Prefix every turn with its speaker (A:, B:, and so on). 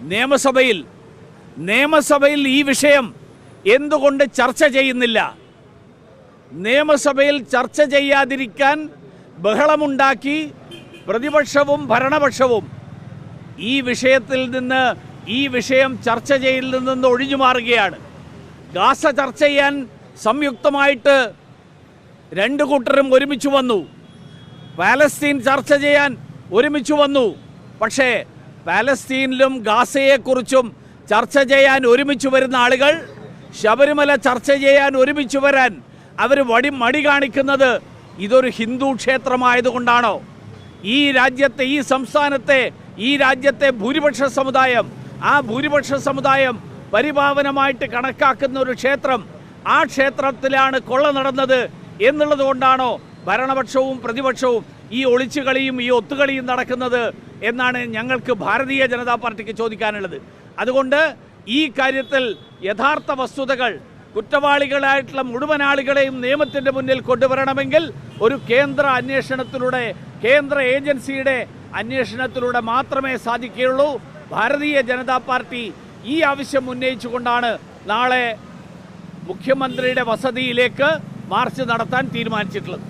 A: നിയമസഭയിൽ നിയമസഭയിൽ ഈ വിഷയം എന്തുകൊണ്ട് ചർച്ച ചെയ്യുന്നില്ല? നിയമസഭയിൽ ചർച്ച ചെയ്യാതിരിക്കാൻ ബഹളമുണ്ടാക്കി പ്രതിപക്ഷവും ഭരണപക്ഷവും ഈ വിഷയത്തിൽ നിന്ന് ഈ വിഷയം ചർച്ച ചെയ്യലിൽ നിന്ന് ഒഴിഞ്ഞു മാറുകയാണ്. ഗാസ ചർച്ച ചെയ്യാൻ സംയുക്തമായിട്ട് രണ്ട് കൂട്ടരും ഒരുമിച്ച് വന്നു. പാലസ്തീൻ ചർച്ച ചെയ്യാൻ ഒരുമിച്ച് വന്നു. പക്ഷേ പാലസ്തീനിലും ഗാസയെക്കുറിച്ചും ചർച്ച ചെയ്യാൻ ഒരുമിച്ച് വരുന്ന ആളുകൾ ശബരിമല ചർച്ച ചെയ്യാൻ ഒരുമിച്ച് വരാൻ അവർ വടി മടി കാണിക്കുന്നത് ഇതൊരു ഹിന്ദു ക്ഷേത്രമായതുകൊണ്ടാണോ? ഈ രാജ്യത്തെ ഈ സംസ്ഥാനത്തെ ഈ രാജ്യത്തെ ഭൂരിപക്ഷ സമുദായം ആ ഭൂരിപക്ഷ സമുദായം പരിപാവനമായിട്ട് കണക്കാക്കുന്ന ഒരു ക്ഷേത്രം ആ ക്ഷേത്രത്തിലാണ് കൊള്ള നടന്നത് എന്നുള്ളത് കൊണ്ടാണോ ഭരണപക്ഷവും പ്രതിപക്ഷവും ഈ ഒളിച്ചുകളിയും ഈ ഒത്തുകളിയും നടക്കുന്നത് എന്നാണ് ഞങ്ങൾക്ക് ഭാരതീയ ജനതാ പാർട്ടിക്ക് ചോദിക്കാനുള്ളത്. അതുകൊണ്ട് ഈ കാര്യത്തിൽ യഥാർത്ഥ വസ്തുതകൾ കുറ്റവാളികളായിട്ടുള്ള മുഴുവൻ ആളുകളെയും നിയമത്തിന്റെ മുന്നിൽ കൊണ്ടുവരണമെങ്കിൽ ഒരു കേന്ദ്ര അന്വേഷണത്തിലൂടെ കേന്ദ്ര ഏജൻസിയുടെ അന്വേഷണത്തിലൂടെ മാത്രമേ സാധിക്കുകയുള്ളൂ. ഭാരതീയ ജനതാ പാർട്ടി ഈ ആവശ്യം ഉന്നയിച്ചുകൊണ്ടാണ് നാളെ മുഖ്യമന്ത്രിയുടെ വസതിയിലേക്ക് മാർച്ച് നടത്താൻ തീരുമാനിച്ചിട്ടുള്ളത്.